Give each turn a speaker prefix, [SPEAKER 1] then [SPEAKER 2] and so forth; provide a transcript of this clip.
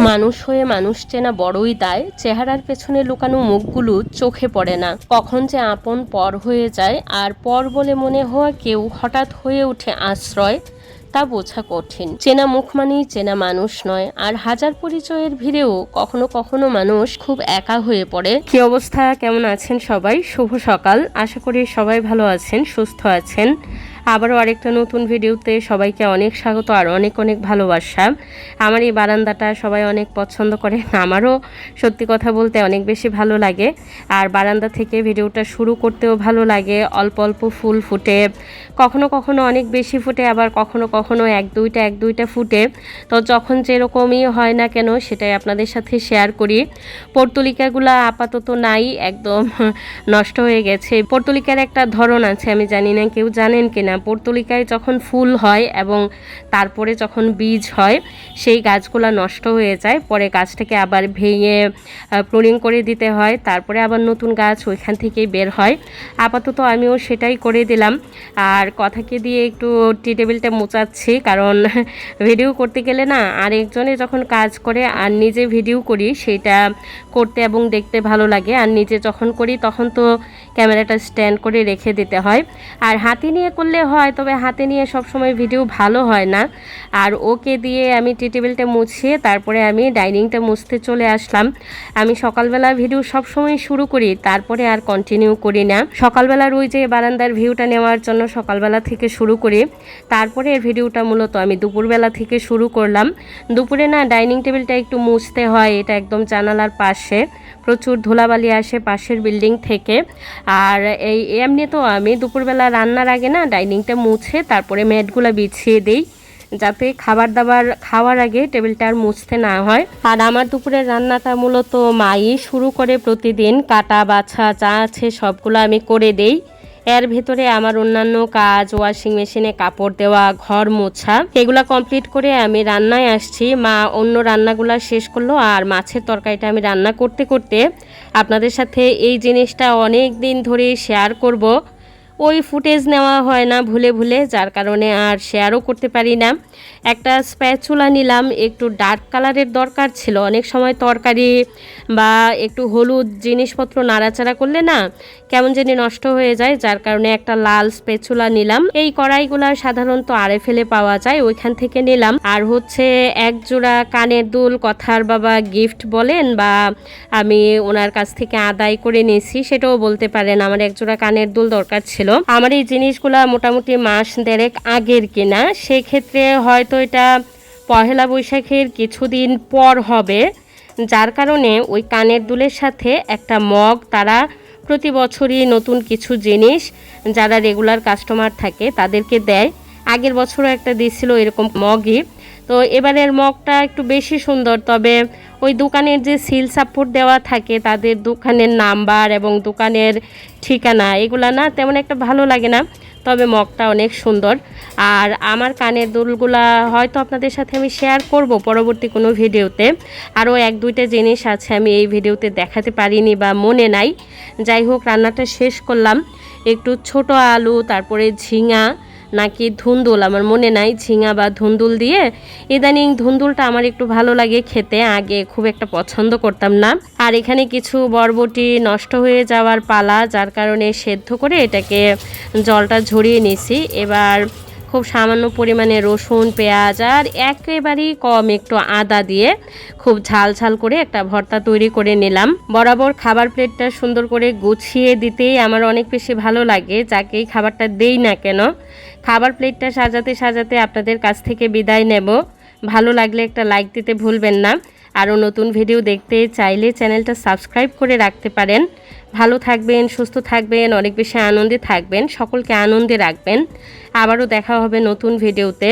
[SPEAKER 1] মানুষ হয়ে মানুষ চেনা বড়ই দায়। চেহারার পেছনে লুকানো মুখগুলো চোখে পড়ে না। কখন যে আপন পর হয়ে যায়, আর পর বলে মনে হওয়া কেউ হঠাৎ হয়ে ওঠে আশ্রয়, তা বোঝা কঠিন। চেনা মুখ মানেই চেনা মানুষ নয়, আর হাজার পরিচয়ের ভিড়েও কখনো কখনো মানুষ খুব একা হয়ে পড়ে। কি অবস্থা? কেমন আছেন সবাই? শুভ সকাল। আশা করি সবাই ভালো আছেন, সুস্থ আছেন। আবারও আরেকটা নতুন ভিডিওতে সবাইকে অনেক স্বাগত আর অনেক অনেক ভালোবাসা। আমার এই বারান্দাটা সবাই অনেক পছন্দ করে, আমারও সত্যি কথা বলতে অনেক বেশি ভালো লাগে। আর বারান্দা থেকে ভিডিওটা শুরু করতেও ভালো লাগে, অল্প অল্প ফুল ফুটে। কখনো কখনো অনেক বেশি ফুটে, আবার কখনো কখনো এক দুইটা এক দুইটা ফুটে। তো যখন যেরকমই হয় না কেন সেটাই আপনাদের সাথে শেয়ার করি। পর্তুলিকাগুলো আপাতত নাই, একদম নষ্ট হয়ে গেছে। পর্তুলিকার একটা ধরন আছে, আমি জানি না কেউ জানেন কিনা পর্তুলিকায় যখন ফুল হয় এবং তারপরে যখন বীজ হয়, সেই গাছগুলো নষ্ট হয়ে যায়। পরে গাছটাকে আবার ভেঙে প্রুনিং করে দিতে হয়। তারপরে আবার নতুন গাছ ওইখান থেকেই বের হয়। আপাতত আমিও সেটাই করে দিলাম। আর কথাকে দিয়ে একটু টি টেবিলটা মোচাচ্ছি, কারণ ভিডিও করতে গেলে না আরেকজনে যখন কাজ করে আর নিজে ভিডিও করি, সেটা করতে এবং দেখতে ভালো লাগে। আর নিজে যখন করি, তখন তো ক্যামেরাটা স্ট্যান্ড করে রেখে দিতে হয়। আর হাতি নিয়ে করলে হয়, তবে হাতে নিয়ে সবসময় ভিডিও ভালো হয় না। আর ওকে দিয়ে আমি টি টেবিলটা মুছিয়ে তারপরে আমি ডাইনিংটা মুছতে চলে আসলাম। আমি সকালবেলা ভিডিও সবসময় শুরু করি, তারপরে আর কন্টিনিউ করি না। সকালবেলার ওই যে বারান্দার ভিউটা নেওয়ার জন্য সকালবেলা থেকে শুরু করি। তারপরে এর ভিডিওটা মূলত আমি দুপুরবেলা থেকে শুরু করলাম। দুপুরে না ডাইনিং টেবিলটা একটু মুছতে হয়, এটা একদম জানালার পাশে। প্রচুর ধুলাবালি আসে পাশের বিল্ডিং থেকে। আর এই এমনি তো আমি দুপুরবেলা রান্নার আগে না ডাইনিংটা মুছে তারপরে ম্যাটগুলো বিছিয়ে দিই, যাতে খাবার দাবার খাওয়ার আগে টেবিলটা আর মুছতে না হয়। আর আমার দুপুরের রান্নাটা মূলত মাই শুরু করে প্রতিদিন, কাটা, বাছা, যা আছে সবগুলো আমি করে দেই। এর ভেতরে আমার অন্যান্য কাজ ওয়াশিং মেশিনে কাপড় দেওয়া, ঘর মোছা, এগুলা কমপ্লিট করে আমি রান্নায় আসছি। মা অন্য রান্নাগুলা শেষ করল আর মাছের তরকারিটা আমি রান্না করতে করতে আপনাদের সাথে এই জিনিসটা অনেক দিন ধরে শেয়ার করব। ওই ফুটেজ নেওয়া হয় না ভুলে ভুলে, যার কারণে আর শেয়ারও করতে পারি না। একটা স্প্যাচুলা নিলাম, একটু ডার্ক কালারের দরকার ছিল। অনেক সময় তরকারি বা একটু হলুদ জিনিসপত্র নাড়াচাড়া করলে না কেমন জানি নষ্ট হয়ে যায়, যার কারণে একটা লাল স্প্যাচুলা নিলাম। এই কড়াইগুলা সাধারণত আড়ে ফেলে পাওয়া যায়, ওইখান থেকে নিলাম। আর হচ্ছে এক জোড়া কানের দুল কথার বাবা গিফট বলেন বা আমি ওনার কাছ থেকে আদায় করে নিয়েছি, সেটাও বলতে পারেন। আমার এক জোড়া কানের দুল দরকার ছিল আমার এই জিনিসগুলা মোটামুটি মাস দেড়েক আগের কিনা, সেক্ষেত্রে হয়তো এটা পহেলা বৈশাখের কিছুদিন পর হবে, যার কারণে ওই কানের দুলের সাথে একটা মগ, তারা প্রতি বছরই নতুন কিছু জিনিস যারা রেগুলার কাস্টমার থাকে তাদেরকে দেয়। আগের বছরও একটা দিয়েছিল এরকম মগই। তো এবারের মগটা একটু বেশি সুন্দর, তবে ওই দোকানের যে সিল সাপোর্ট দেওয়া থাকে, তাদের দোকানের নাম্বার এবং দোকানের ঠিকানা, এগুলা না তেমন একটা ভালো লাগে না, তবে মগটা অনেক সুন্দর। আর আমার কানের দুলগুলা হয়তো আপনাদের সাথে আমি শেয়ার করব পরবর্তী কোনো ভিডিওতে। আরও এক দুইটা জিনিস আছে আমি এই ভিডিওতে দেখাতে পারিনি বা মনে নাই। যাই হোক, রান্নাটা শেষ করলাম। একটু ছোট আলু, তারপরে ঝিঙা নাকি ধুন্দুল? আমার মনে নাই ঝিঙা বা ধুন্দুল দিয়ে। ইদানিং ধুন্দুলটা আমার একটু ভালো লাগে খেতে, আগে খুব একটা পছন্দ করতাম না। আর এখানে কিছু বরবটি নষ্ট হয়ে যাওয়ার পালা, যার কারণে সেদ্ধ করে এটাকে জলটা ঝরিয়ে নিছি। এবার খুব সামান্য পরিমাণে রসুন, পেঁয়াজ আর একেবারেই কম একটু আদা দিয়ে খুব ঝাল ঝাল করে একটা ভর্তা তৈরি করে নিলাম। বরাবর খাবার প্লেটটা সুন্দর করে গুছিয়ে দিতেই আমার অনেক বেশি ভালো লাগে যাকেই খাবারটা দেই না কেন। খাবার প্লেটটা সাজাতে সাজাতে আপনাদের কাছ থেকে বিদায় নেব। ভালো লাগলে একটা লাইক দিতে ভুলবেন না। আরও নতুন ভিডিও দেখতে চাইলে চ্যানেলটা সাবস্ক্রাইব করে রাখতে পারেন। ভালো থাকবেন, সুস্থ থাকবেন, অনেক বেশি আনন্দে থাকবেন, সকলকে আনন্দে রাখবেন। আবারও দেখা হবে নতুন ভিডিওতে।